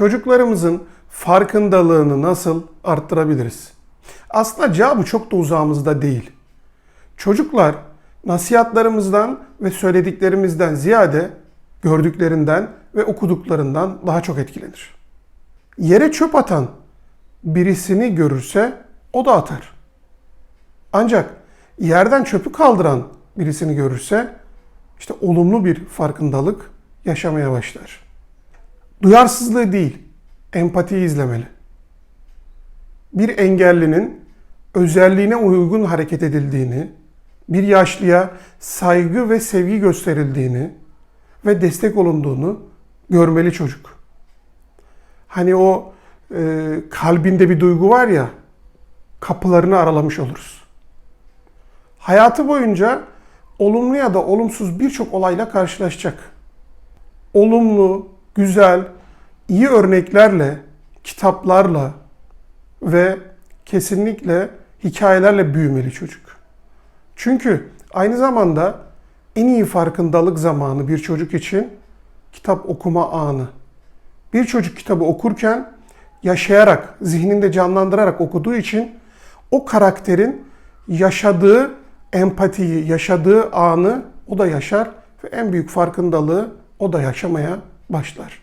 Çocuklarımızın farkındalığını nasıl arttırabiliriz? Aslında cevabı çok da uzağımızda değil. Çocuklar nasihatlarımızdan ve söylediklerimizden ziyade gördüklerinden ve okuduklarından daha çok etkilenir. Yere çöp atan birisini görürse o da atar. Ancak yerden çöpü kaldıran birisini görürse işte olumlu bir farkındalık yaşamaya başlar. Duyarsızlığı değil, empatiyi izlemeli. Bir engellinin özelliğine uygun hareket edildiğini, bir yaşlıya saygı ve sevgi gösterildiğini ve destek olunduğunu görmeli çocuk. Hani o e, kalbinde bir duygu var ya, kapılarını aralamış oluruz. Hayatı boyunca olumlu ya da olumsuz birçok olayla karşılaşacak. Olumlu, güzel, iyi örneklerle, kitaplarla ve kesinlikle hikayelerle büyümeli çocuk. Çünkü aynı zamanda en iyi farkındalık zamanı bir çocuk için kitap okuma anı. Bir çocuk kitabı okurken yaşayarak, zihninde canlandırarak okuduğu için o karakterin yaşadığı empatiyi, yaşadığı anı o da yaşar ve en büyük farkındalığı o da yaşamaya başlar.